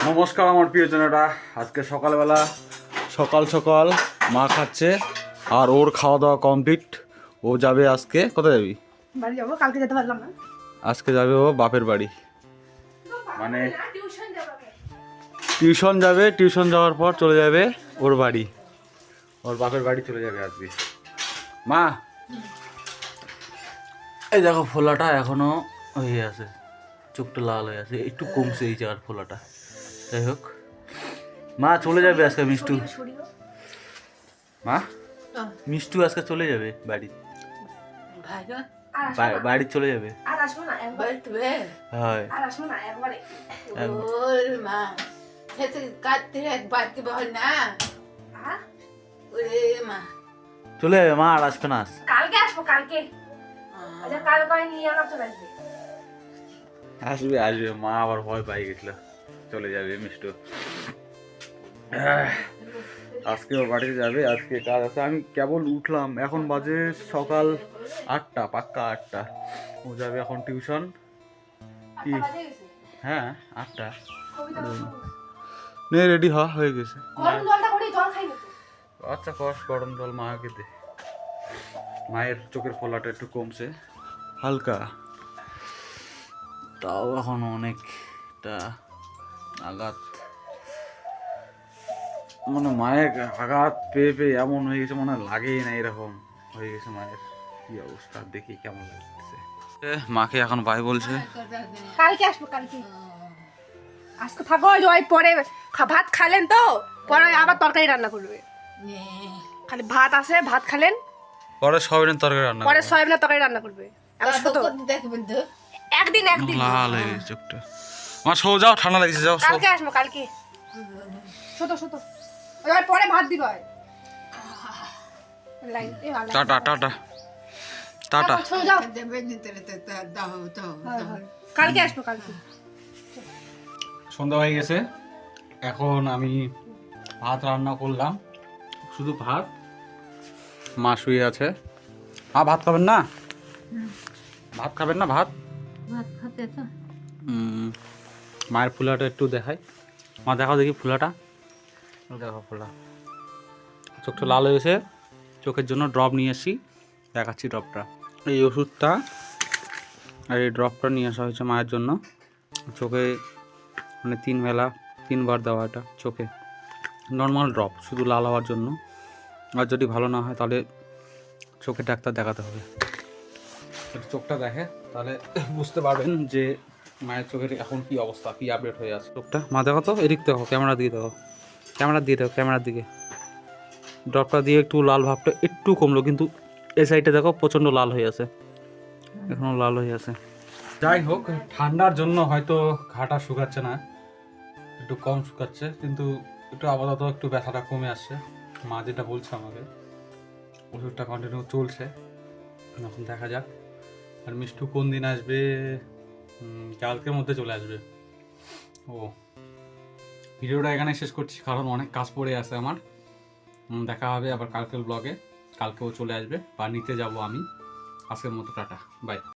নমস্কার আমার প্রিয়জনেরা আজকে সকালবেলা সকাল সকাল মা খাচ্ছে আর ওর খাওয়া দাওয়া কমপ্লিট ও যাবে আজকে কোথায় যাবি? বাড়ি যাব কালকে যেতে পারলাম না। আজকে যাবে ও বাপের বাড়ি। মানে টিউশন টিউশন যাবে টিউশন যাওয়ার পর চলে যাবে ওর বাড়ি। ওর বাপের বাড়ি চলে যাবে আজকে। মা! এই দেখো ফোলাটা এখনও হয়ে আছে চোখটা লাল হয়ে আছে একটু কমছে এই জায়গার ফোলাটা। যাই হোক। মা চলে যাবে আজকে মিষ্টু। মা? মিষ্টু আজকে চলে যাবে বাড়ি। বাড়ি চলে যাবে। আর আসব না হয়? চলে যাবে মা আর আসবে না। কালকে আসব কালকে। আচ্ছা কাল নিয়ে চলে আসবে? আসবে আসবে। মা আবার ভয় পাই গেছিল। চলে যাবে মিষ্টু। আহ, আজকে ও বাড়িতে যাবে আজকে কাজ আছে। আমি কেবল উঠলাম এখন বাজে সকাল আটটা পাক্কা আটটা। ও যাবে এখন টিউশন। কি হ্যাঁ আটটা। কবিতা বলব। নে রেডি হ হয়ে গেছে। আচ্ছা কর গরম জল মাকে দে। মায়ের চোখের ফোলাটা একটু কমছে। হালকা। তাও এখন অনেকটা আঘাত। মানে মায়ের আঘাত পেয়ে পেয়ে এমন হয়ে গেছে মনে লাগেই না এরকম হয়ে গেছে মায়ের। কি অবস্থা দেখি কেমন লাগতেছে এ, মাকে এখন ভাই বলছে। কালকে আসব কালকে। আজকে থাকো ওই পরে ভাত খালেন তো পরে আবার তরকারি রান্না করবে। খালি ভাত আছে ভাত খালেন। পরে সবিনের তরকারি রান্না পরে। সয়াবিনের তরকারি রান্না করবে। একদিন একদিন। লাল হয়ে গেছে চোখটা। আমার শো যাও ঠান্ডা লাগছে যাও কালকে আসব কালকে। শুতো শুতো। ওই ওই পরে ভাত দিব। Tata tata. টাটা। কালকে আসব কালকে। সন্ধ্যা হয়ে গেছে। এখন আমি ভাত রান্না করলাম। শুধু ভাত। মা শুয়ে আছে। মা ভাত খাবেন না? ভাত খাবেন না ভাত? উম, মায়ের ফুলাটা একটু দেখাই। মা দেখাও দেখি ফুলাটা। দেখো ফুলা। চোখটা লাল হয়েছে চোখের জন্য ড্রপ নিয়ে আসি। দেখাচ্ছি ড্রপটা। এই ওষুধটা আর এই ড্রপটা নিয়ে আসা হয়েছে মায়ের জন্য। চোখে মানে তিন বেলা তিনবার দেওয়া এটা চোখে। নর্মাল ড্রপ শুধু লাল হওয়ার জন্য। আর যদি ভালো না হয় তাহলে চোখে ডাক্তার দেখাতে হবে। চোখটা দেখে তাহলে বুঝতে পারবেন যে মায়ের চোখের এখন কি অবস্থা? কি আপডেট হয়ে আছে? চোখটা মা দেখো তো এদিক দেখো ক্যামেরা দিকে দেখো ক্যামেরা দিয়ে দেখো ক্যামেরার দিকে। ড্রপটা দিয়ে একটু লাল ভাবটা একটু কমলো কিন্তু এই সাইডে দেখো প্রচণ্ড লাল হয়ে আছে। এখনও লাল হয়ে আছে। যাই হোক ঠান্ডার জন্য হয়তো ঘাটা শুকাচ্ছে না। একটু কম শুকাচ্ছে কিন্তু একটু আপাতত একটু ব্যথাটা কমে আসছে। মা যেটা বলছে আমাকে ওষুধটা কন্টিনিউ চলছে। এখন দেখা যাক আর মিষ্টু কোন দিন আসবে? কালকের মধ্যে চলে আসবে। ও, ভিডিওটা এখানে শেষ করছি, কারণ অনেক কাজ পড়ে আছে আমার। দেখা হবে আবার কালকের ব্লগে কালকেও চলে আসবে, বা নিতে যাব আমি। আজকের মতো, টাটা বাই